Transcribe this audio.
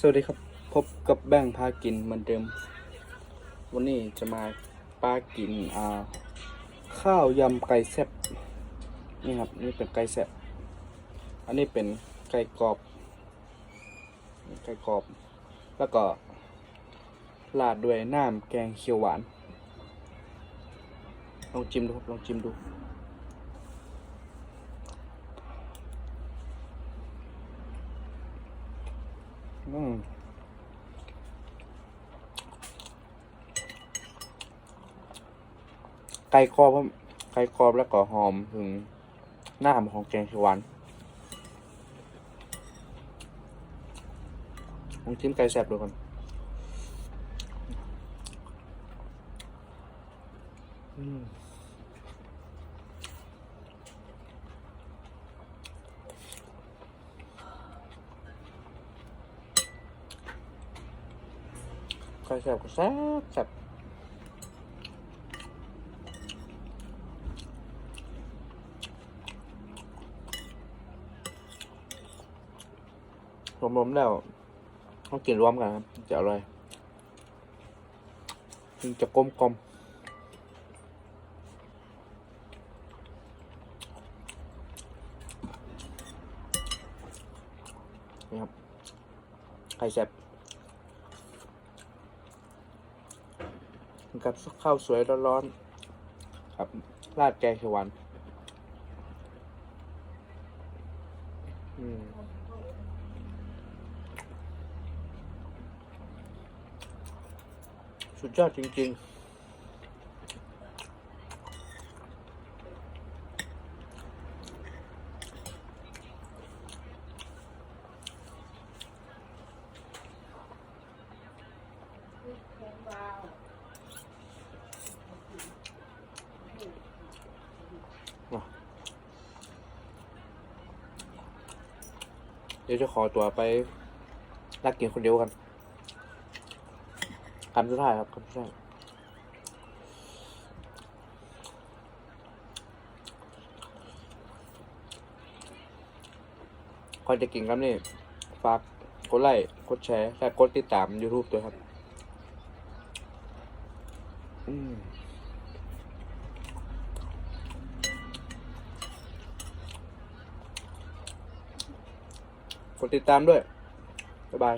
สวัสดีครับ พบกับแบงค์พากินเหมือนเดิม วันนี้จะมาปากินอ่าข้าวยำไก่แซ่บนี่ครับนี่เป็นไก่แซ่บอันนี้เป็นไก่กรอบไก่กรอบ แล้วก็ราดด้วยน้ำแกงเขียวหวาน ลองจิ้มดูครับลองจิ้มดู อืมไก่กรอบไก่กรอบแล้วก็หอมถึงหน้าของแกงเขียวหวานลองจิ้มไก่แซ่บดูก่อนอืม ไก่แซ่บก็แซ่บแซ่บรวมๆแล้วต้องกินรวมกันครับจะอร่อยถึงจะกลมกลมนี่ครับไข่แซ่บ กับข้าวสวยร้อนๆครับราดแกงเขียวหวานสุดยอดจริง ๆ เดี๋ยวจะขอตัวไปรักกินคนเดียวกันคำสุดท้ายครับคำสุดท้ายก่อนจะกินครับนี่ ฝากกดไลค์กดแชร์และกดติดตาม YouTube ด้วยครับ อืม กดติดตามด้วย บ๊ายบาย